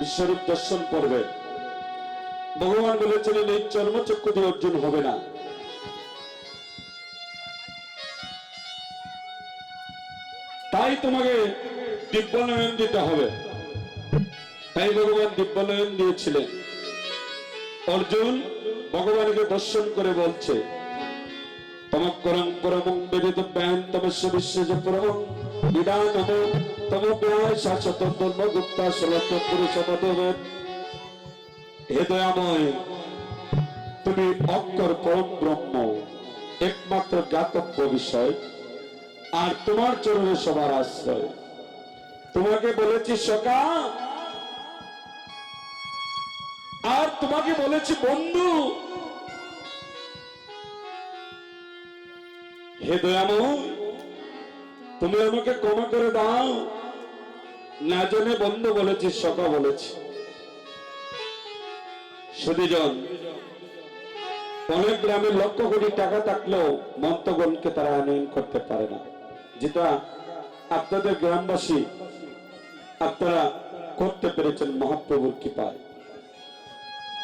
বিশ্বরূপ দর্শন করবে। ভগবান বলেছিলেন, এই চর্মচক্ষু দিয়ে অর্জুন হবে না। তাই তোমাকে দিব্যনয়ন দিতে হবে। তাই ভগবান দিব্যনয়ন দিয়েছিলেন। অর্জুন ভগবানকে দর্শন করে বলছে তমকরং পরমং বেদিত ব্যান তমস্য বিশ্বজ পরমং বিদানম একমাত্র জ্ঞাতব্য বিষয়, আর তোমার চরণে সবার আশ্রয়। তোমাকে বলেছি সকা আর তোমাকে বলেছি বন্ধু হে দয়াময় তুমি আমাকে ক্ষমা করে দাও। না জেনে বন্ধু বলেছি সকা বলেছি। সুদীজন, অনেক গ্রামে লক্ষ কোটি টাকা থাকলেও মন্তগণকে তারা আনয়ন করতে পারে না। যেটা আপনাদের গ্রামবাসী, আপনারা করতে পেরেছেন মহাপ্রভুর কৃপায়।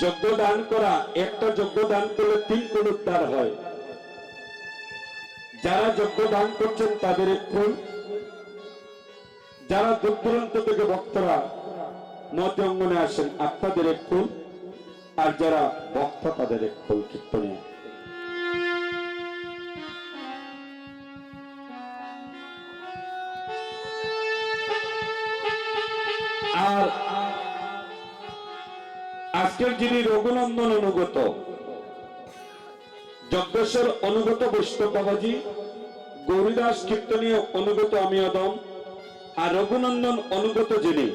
যজ্ঞ দান করা, একটা যজ্ঞ দান করলে তিন কোন উদ্ধার হয়। যারা যজ্ঞ দান করছেন তাদের ফুল যারা দূর দূরান্ত থেকে ভক্তরা নদী অঙ্গনে আসেন, আপনাদের এক ফুল, আর যারা ভক্ত, তাদের এক ফুল কীর্তনীয় আর আজকের যিনি রঘুনন্দন অনুগত, যজ্ঞেশ্বর অনুগত বৈষ্ণব বাবাজি গৌরীদাস কীর্তনীয় অনুগত আমি অদম আর রঘুনন্দন অনুগত যিনি।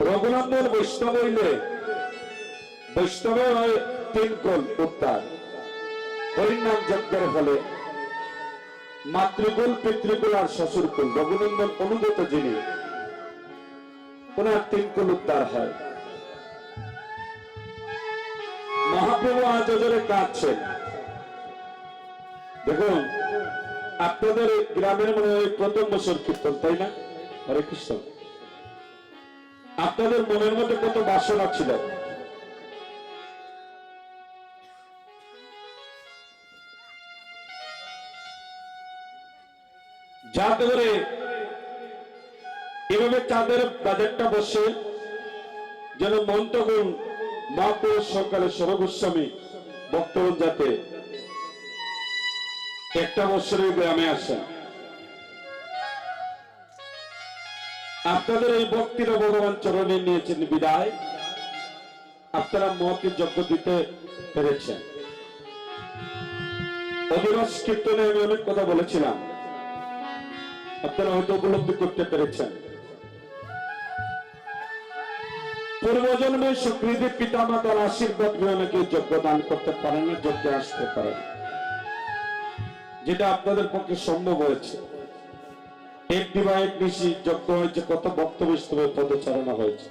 রঘুনন্দন বৈষ্ণব হইলে বৈষ্ণবে হয় তিন কোল উত্তার হরিনাম যজ্ঞের ফলে। মাতৃকুল, পিতৃকুল আর শ্বশুরকুল। রঘুনন্দন অনুগত যিনি। ওনার তিন কুল উদ্ধার হয়। মহাপ্রভু আজ কাঁদছেন। দেখুন, আপনাদের গ্রামের মনে হয় প্রথম বছর কীর্তন, তাই না? হরে কৃষ্ণ। আপনাদের মনের মধ্যে কত বাসনা ছিল? যাতে করে এভাবে চাঁদের বাজেটটা বসে যেন মন্তগুণ মহাপুরুষ সরকারের সরগোস্বামী বক্তব্য যাতে একটা বছরের গ্রামে আসেন আপনাদের এই ভক্তিরা ভগবান চরণে নিয়েছেন বিদায়। আপনারা মহকে যজ্ঞ দিতে পেরেছেন। অধিবাস কীর্তনে আমি অনেক কথা বলেছিলাম। আপনারা হয়তো উপলব্ধি করতে পেরেছেন। পূর্বজন্মে সুকৃতি পিতা মাতার আশীর্বাদ নিয়ে অনেকে যোগ্য দান করতে পারেন না, যজ্ঞে আসতে পারেন যেটা আপনাদের পক্ষে সম্ভব হয়েছে। হয়েছে, কত বক্তব্য স্তরে পদচারণা হয়েছে?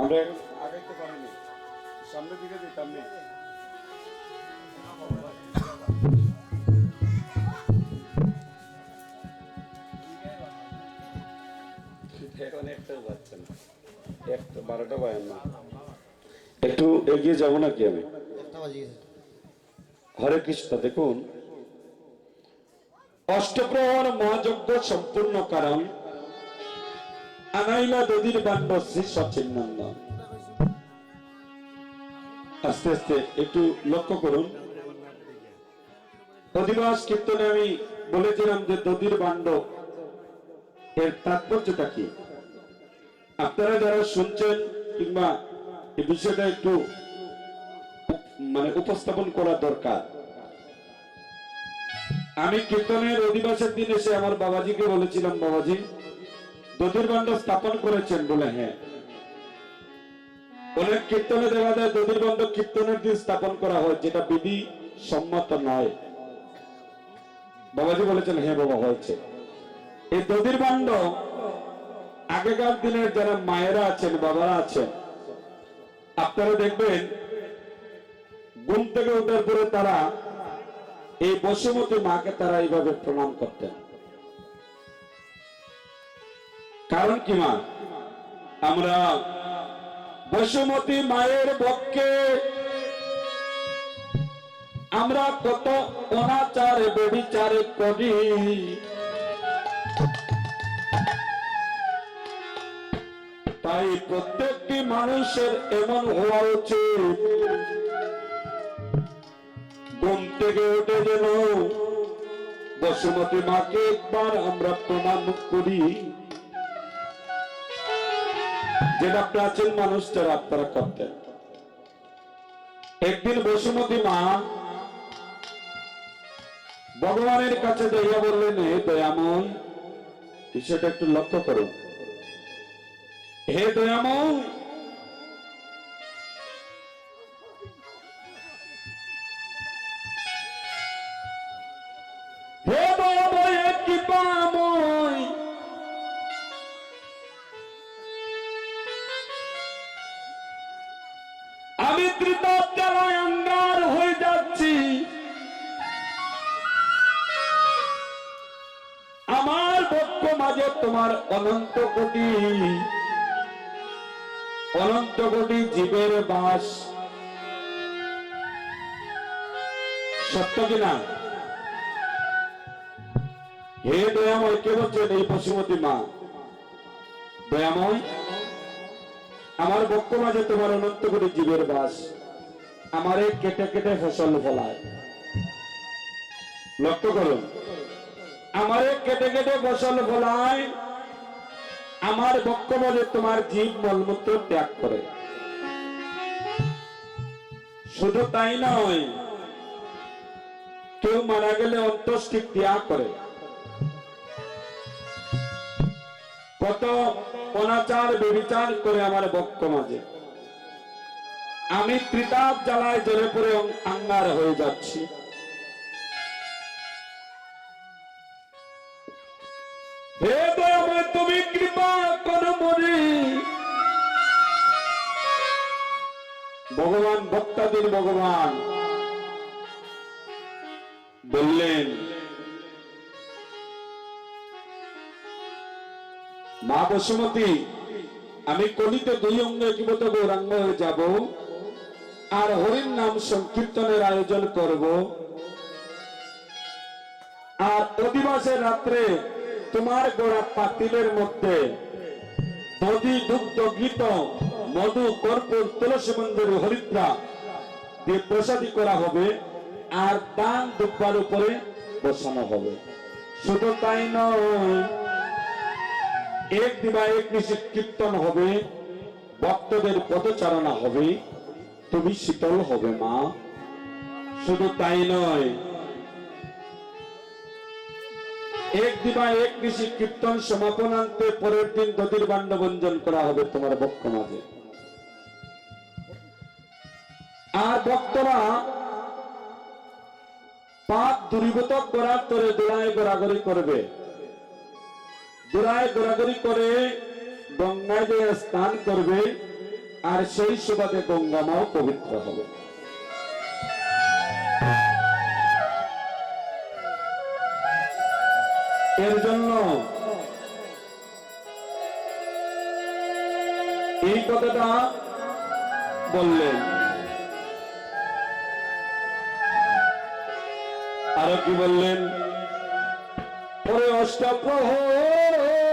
আমরা এখন আগাইতে পারিনি। সামনের দিকে যেতাম বারোটা একটু এগিয়ে যাব নাকি আমি? হরে কৃষ্ণ দেখুন। অষ্টপ্রহর মহাযজ্ঞ সম্পূর্ণ কারণ। আনাইলা দদির বান্ড শ্রী আস্তে আস্তে একটু লক্ষ্য করুন। অধিবাস কীর্তনে আমি বলেছিলাম যে দদির বান্ড এর তাৎপর্যটা কি? আপনারা যারা শুনছেন কিংবা এই বিষয়টা একটু মানে উপস্থাপন করা দরকার। আমি কীর্তনের অধিবাসের দিন এসে আমার বাবাজিকে বলেছিলাম, বাবাজি, দধির বান্ড স্থাপন করেছেন বলে হ্যাঁ। অনেক কীর্তনে দেখা যায় দধির বান্ড কীর্তনের দিন স্থাপন করা হয়, যেটা বিধি সম্মত নয়। বাবাজি বলেছেন হ্যাঁ বাবা, হয়েছে। এই দধির বান্ড আগেকার দিনের যারা মায়েরা আছেন, বাবারা আছেন, আপনারা দেখবেন, ঘুম থেকে ওঠার পরে তারা এই বসুমতী মাকে তারা এইভাবে প্রণাম করতেন। কারণ কি মা? আমরা বসুমতী মায়ের পক্ষে আমরা কত অনাচারে, বেবিচার করি। তাই প্রত্যেকটি মানুষের এমন হওয়া উচিত। ঘুম থেকে উঠে যেন বসুমতী মাকে একবার আমরা প্রণাম করি। যেটা প্রাচীন মানুষ যারা আপনারা করতেন একদিন বসুমতী মা ভগবানের কাছে দইয়া বললেন, হে দয়াময়, বিষয়টা একটু লক্ষ্য করুন হে দয়াময়। হে দয়াময় কৃপাময়। আমি জ্বালায় অঙ্গার হয়ে যাচ্ছি। আমার বক্ষ মাঝে তোমার অনন্ত কোটি। অনন্ত কোটি জীবের বাস। সত্য কিনা হে দয়াময়, কে বলছেন এই পশুমতী মা? দয়াময়, আমার বক্ষ মাঝে তোমার অনন্ত কোটি জীবের বাস। আমারে কেটে কেটে ফসল ফলায়। লক্ষ্য করুন। আমারে কেটে কেটে ফসল ফলায়। আমার মাঝে তোমার জীব মলমূত্র ত্যাগ করে। শুধু তাই নয়, কেউ মারা গেলে অন্ত্যেষ্টি ত্যাগ করে। কত অনাচার, বেবিচার করে আমার বক্ষ মাঝে। আমি ত্রিতাপ জ্বালায় জ্বলে পড়ে আঙ্গার হয়ে যাচ্ছি। হে ভগবান, ভক্তাদের ভগবান। বললেন, মা বসুমতী, আমি কলিতে দুই অঙ্গ একীভূত গৌরাঙ্গ হয়ে যাব আর হরির নাম সংকীর্তনের আয়োজন করব। আর অধিবাসের রাত্রে তোমার গোড়া পাতিলের মধ্যে নদী দুগ্ধ গীত মধু, কর্পূর, তুলসী মন্দির, হরিদ্রা দিয়ে প্রসাদী করা হবে আর দান দুব্বার উপরে বসানো হবে। শুধু তাই নয়, এক দিবা এক নিশিত কীর্তন হবে, ভক্তদের পদচারণা হবে, তুমি শীতল হবে মা। শুধু তাই নয় এক দিবা এক নিশি কীর্তন সমাপনান্তে পরের দিন দধির বাণ্ড বঞ্জন করা হবে তোমার বক্ষ মাঝে। আর ভক্তরা পাপ দূরীভূত করার তরে দোড়ায় গড়াগড়ি করবে। দোড়ায় গড়াগড়ি করে গঙ্গায় স্নান করবে আর সেই সুবাদে গঙ্গামাও পবিত্র হবে। এর জন্য এই কথাটা বললেন। আরও কি বললেন? পরে অষ্টপ্রহর!